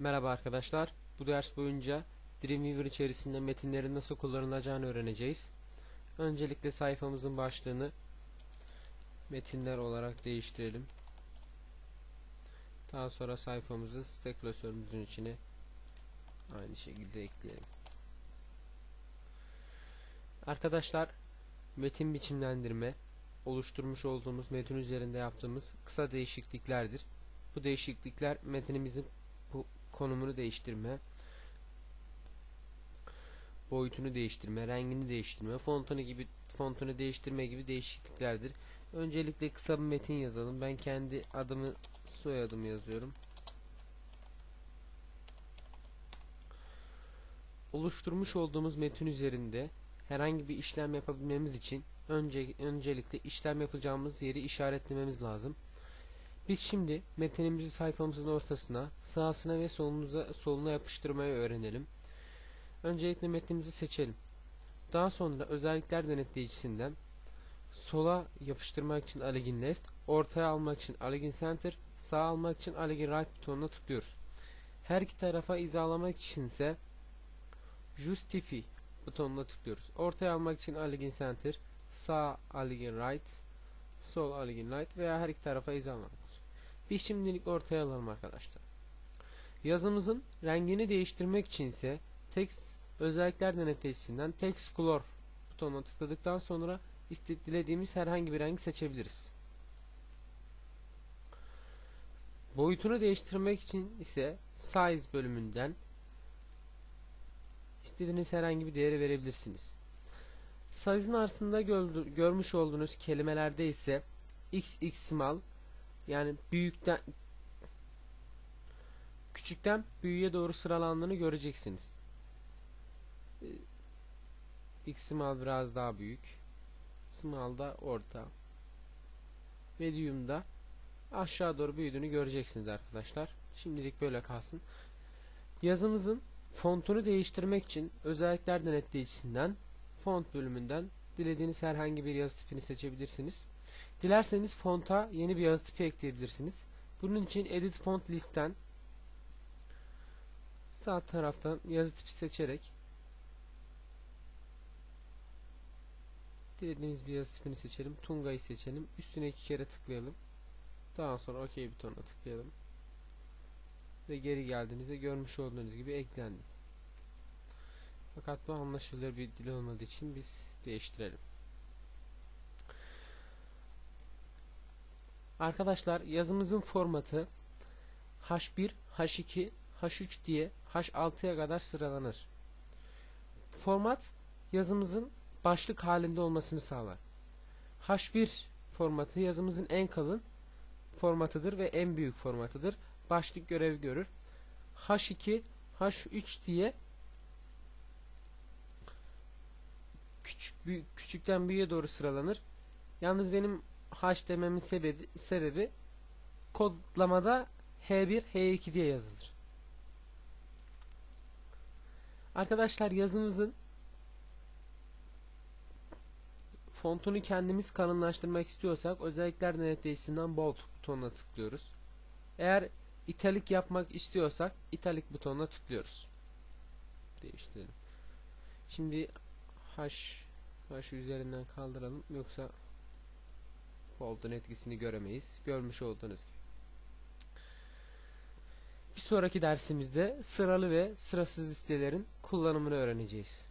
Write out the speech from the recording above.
Merhaba arkadaşlar. Bu ders boyunca Dreamweaver içerisinde metinlerin nasıl kullanılacağını öğreneceğiz. Öncelikle sayfamızın başlığını metinler olarak değiştirelim. Daha sonra sayfamızı stack klasörümüzün içine aynı şekilde ekleyelim. Arkadaşlar metin biçimlendirme oluşturmuş olduğumuz metin üzerinde yaptığımız kısa değişikliklerdir. Bu değişiklikler metinimizin konumunu değiştirme, boyutunu değiştirme, rengini değiştirme, fontunu gibi fontunu değiştirme gibi değişikliklerdir. Öncelikle kısa bir metin yazalım. Ben kendi adımı, soyadımı yazıyorum. Oluşturmuş olduğumuz metin üzerinde herhangi bir işlem yapabilmemiz için önce öncelikle işlem yapacağımız yeri işaretlememiz lazım. Biz şimdi metinimizi sayfamızın ortasına, sağsına ve solunuza, soluna yapıştırmayı öğrenelim. Öncelikle metnimizi seçelim. Daha sonra özellikler denetleyicisinden sola yapıştırmak için Align Left, ortaya almak için Align Center, sağ almak için Align Right butonuna tıklıyoruz. Her iki tarafa hizalamak için ise Justify butonuna tıklıyoruz. Ortaya almak için Align Center, sağ Align Right, sol Align Right veya her iki tarafa hizalamak. Biz şimdilik ortaya alalım arkadaşlar. Yazımızın rengini değiştirmek için ise text özellikler denetleyicisinden text color butonuna tıkladıktan sonra dilediğimiz herhangi bir rengi seçebiliriz. Boyutunu değiştirmek için ise size bölümünden istediğiniz herhangi bir değeri verebilirsiniz. Size'ın arasında görmüş olduğunuz kelimelerde ise xxmal yani büyükten küçükten büyüğe doğru sıralandığını göreceksiniz. Ee, X small biraz daha büyük. Small da orta. Medium da aşağı doğru büyüdüğünü göreceksiniz arkadaşlar. Şimdilik böyle kalsın. Yazımızın fontunu değiştirmek için özellikler denetleyicisinden font bölümünden dilediğiniz herhangi bir yazı tipini seçebilirsiniz. Dilerseniz fonta yeni bir yazı tipi ekleyebilirsiniz. Bunun için Edit Font listten sağ taraftan yazı tipi seçerek dilediğimiz bir yazı tipini seçelim. Tunga'yı seçelim. Üstüne iki kere tıklayalım. Daha sonra OK butonuna tıklayalım. Ve geri geldiğinizde görmüş olduğunuz gibi eklendi. Fakat bu anlaşılır bir dil olmadığı için biz değiştirelim. Arkadaşlar yazımızın formatı H1, H2, H3 diye H6'ya kadar sıralanır. Format yazımızın başlık halinde olmasını sağlar. H1 formatı yazımızın en kalın formatıdır ve en büyük formatıdır. Başlık görev görür. H2, H3 diye küçük, büyük, küçükten büyüğe doğru sıralanır. Yalnız benim H dememin sebebi, sebebi kodlamada H1, H2 diye yazılır. Arkadaşlar yazımızın fontunu kendimiz kalınlaştırmak istiyorsak özellikler denetleyicisinden bold butonuna tıklıyoruz. Eğer italik yapmak istiyorsak italik butonuna tıklıyoruz. Değiştirelim. Şimdi H H üzerinden kaldıralım yoksa Bold'un etkisini göremeyiz. Görmüş olduğunuz gibi. Bir sonraki dersimizde sıralı ve sırasız listelerin kullanımını öğreneceğiz.